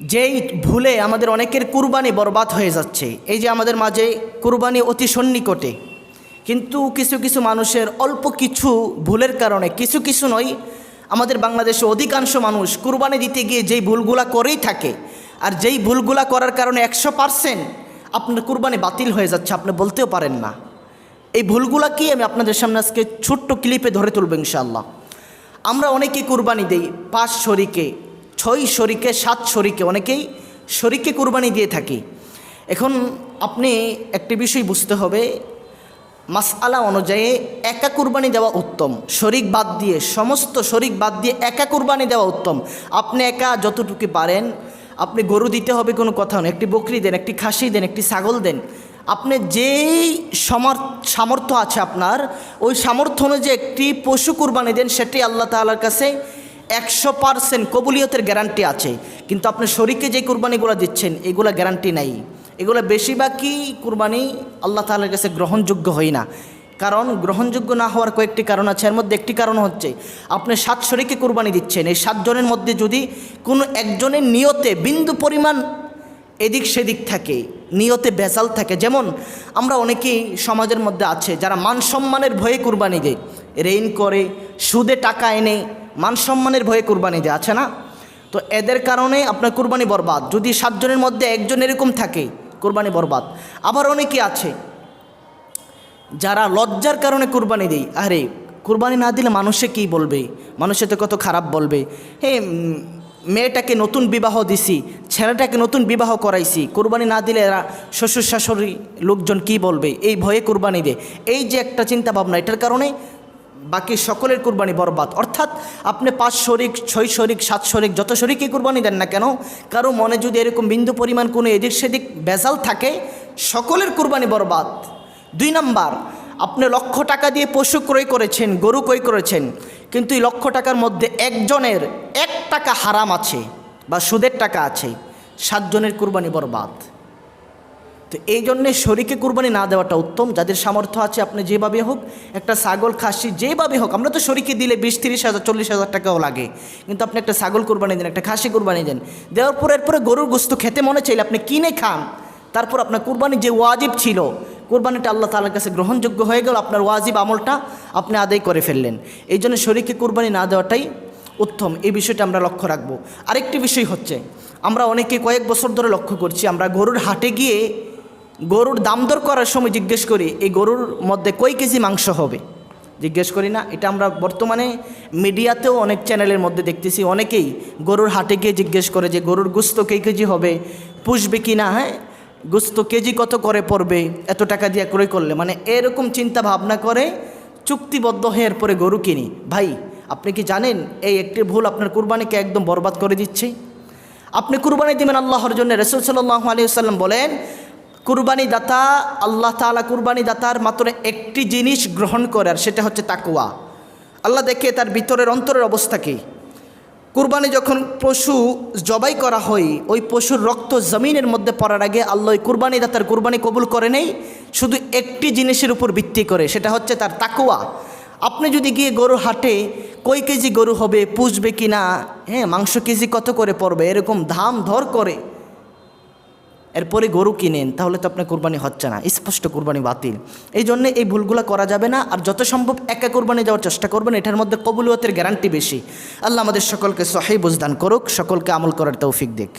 যেই ভুলে আমাদের অনেকের কুরবানি বরবাদ হয়ে যাচ্ছে, এই যে আমাদের মাঝে কুরবানি অতি সন্নিকটে, কিন্তু কিছু কিছু মানুষের অল্প কিছু ভুলের কারণে, কিছু কিছু নয়, আমাদের বাংলাদেশে অধিকাংশ মানুষ কুরবানি দিতে গিয়ে যেই ভুলগুলা করেই থাকে, আর যেই ভুলগুলা করার কারণে একশো পারসেন্ট আপনার কুরবানি বাতিল হয়ে যাচ্ছে, আপনি বলতেও পারেন না। এই ভুলগুলা কি আমি আপনাদের সামনে আজকে ছোট্ট ক্লিপে ধরে তুলব ইনশাল্লাহ আমরা অনেকেই কুরবানি দেই পাঁচ শরিকে ছয় শরিকে, সাত শরিকে, অনেকেই শরিকে কুরবানি দিয়ে থাকি। এখন আপনি একটি বিষয় বুঝতে হবে, মাসআলা অনুযায়ী একা কুরবানি দেওয়া উত্তম। শরিক বাদ দিয়ে, সমস্ত শরিক বাদ দিয়ে একা কুরবানি দেওয়া উত্তম। আপনি একা যতটুকু পারেন, আপনি গরু দিতে হবে কোনো কথা নয়। একটি বকরি দেন, একটি খাসি দেন, একটি ছাগল দেন। আপনি যেই সমর, সামর্থ্য আছে আপনার, ওই সামর্থ্য অনুযায়ী একটি পশু কুরবানি দেন, সেটি আল্লাহ তাআলার কাছে একশো পারসেন্ট কবুলিয়তের গ্যারান্টি আছে। কিন্তু আপনি শরীরকে যে কুরবানিগুলো দিচ্ছেন, এগুলো গ্যারান্টি নাই। এগুলো বেশিরভাগই কুরবানি আল্লাহ তাআলার কাছে গ্রহণযোগ্য হয় না। কারণ গ্রহণযোগ্য না হওয়ার কয়েকটি কারণ আছে। এর মধ্যে একটি কারণ হচ্ছে, আপনি সাত শরীকে কুরবানি দিচ্ছেন। এই সাতজনের মধ্যে যদি কোনো একজনের নিয়তে বিন্দু পরিমাণ এদিক সেদিক থাকে, নিয়তে বেজাল থাকে, যেমন আমরা অনেকেই সমাজের মধ্যে আছে, যারা মান সম্মানের ভয়ে কুরবানি দেয়। রেইন করে, সুদে টাকা এনে মান সম্মানের ভয়ে কুরবানি দেয়, আছে না? তো এদের কারণে আপনার কুরবানি বরবাদ। যদি সাতজনের মধ্যে একজন এরকম থাকে, কুরবানি বরবাদ। আবার অনেকে আছে, যারা লজ্জার কারণে কুরবানি দেয়। আরে, কুরবানি না দিলে মানুষে কী বলবে? মানুষে তো কত খারাপ বলবে। হে মেয়েটাকে নতুন বিবাহ দিছি, ছেলেটাকে নতুন বিবাহ করাইছি, কুরবানি না দিলে এরা শ্বশুর শাশুড়ি লোকজন কি বলবে? এই ভয়ে কুরবানি দেয়। এই যে একটা চিন্তা ভাবনা এটার কারণে বাকি সকলের কুরবানি বরবাদ। অর্থাৎ আপনি পাঁচ শরিক, ছয় শরিক, সাত শরিক, যত শরিকই কুরবানি দেন না কেন, কারও মনে যদি এরকম বিন্দু পরিমাণ কোনো এদিক সেদিক বেজাল থাকে, সকলের কুরবানি বরবাদ। দুই নাম্বার, আপনি লক্ষ টাকা দিয়ে পশু ক্রয় করেছেন, গরু ক্রয় করেছেন, কিন্তু এই লক্ষ টাকার মধ্যে একজনের এক টাকা হারাম আছে বা সুদের টাকা আছে, সাতজনের কুরবানি বরবাদ। তো এই জন্যে শরীকে কুরবানি না দেওয়াটা উত্তম। যাদের সামর্থ্য আছে আপনি যেভাবে হোক, একটা ছাগল, খাসি যেভাবে হোক, আমরা তো শরীকে দিলে বিশ, তিরিশ হাজার, চল্লিশ হাজার টাকাও লাগে। কিন্তু আপনি একটা ছাগল কুরবানি দেন, একটা খাসি কুরবানি দেন, দেওয়ার পর এরপরে গরুর গোস্ত খেতে মনে চাইলে আপনি কিনে খান। তারপর আপনার কুরবানি যে ওয়াজিব ছিল, কুরবানিটা আল্লাহ তালার কাছে গ্রহণযোগ্য হয়ে গেল, আপনার ওয়াজিব আমলটা আপনি আদায় করে ফেললেন। এই জন্য শরীকে কুরবানি না দেওয়াটাই উত্তম, এই বিষয়টা আমরা লক্ষ্য রাখব। আরেকটি বিষয় হচ্ছে, আমরা অনেকে কয়েক বছর ধরে লক্ষ্য করছি, আমরা গরুর হাটে গিয়ে গরুর দাম দর করার সময় জিজ্ঞেস করি, এই গরুর মধ্যে কই কেজি মাংস হবে? জিজ্ঞেস করি না, এটা আমরা বর্তমানে মিডিয়াতেও অনেক চ্যানেলের মধ্যে দেখতেছি। অনেকেই গরুর হাটে গিয়ে জিজ্ঞেস করে যে, গরুর গুস্ত কে কেজি হবে? পুষবে কি না হ্যাঁ? গুস্ত কেজি কত করে পড়বে? এত টাকা দিয়ে ক্রয় করলে? মানে এরকম চিন্তা ভাবনা করে চুক্তিবদ্ধ হয়ে এরপরে গরু কিনি। ভাই, আপনি কি জানেন এই একটি ভুল আপনার কুরবানিকে একদম বরবাদ করে দিচ্ছে? আপনি কুরবানি দিবেন আল্লাহর জন্য? রসুল সাল্লাহ আলিয়াল্লাম বলেন কুরবানি দাতা আল্লাহ তালা কুরবানি দাতার মাত্র একটি জিনিস গ্রহণ করে, আর সেটা হচ্ছে তাকুয়া আল্লাহ দেখে তার ভিতরের অন্তরের অবস্থা কী? কুরবানি যখন পশু জবাই করা হয়, ওই পশুর রক্ত জমিনের মধ্যে পড়ার আগে আল্লাহ কুরবানি দাতার কুরবানি কবুল করে নেই, শুধু একটি জিনিসের উপর ভিত্তি করে, সেটা হচ্ছে তার তাকুয়া আপনি যদি গিয়ে গরু হাটে, কই কেজি গরু হবে, পুষবে কি না হ্যাঁ মাংস কেজি কত করে পড়বে, এরকম ধাম ধর করে এরপরে গরু কিনেন, তাহলে তো আপনার কোরবানি হচ্ছে না। স্পষ্ট কোরবানি বাতিল। এই জন্য এই ভুলগুলো করা যাবে না, আর যত সম্ভব একা কোরবানি যাওয়ার চেষ্টা করবেন, এটার মধ্যে কবুলতের গ্যারান্টি বেশি। আল্লাহ আমাদের সকলকে সহাই বুঝদান করুক, সকলকে আমল করার তৌফিক দেখ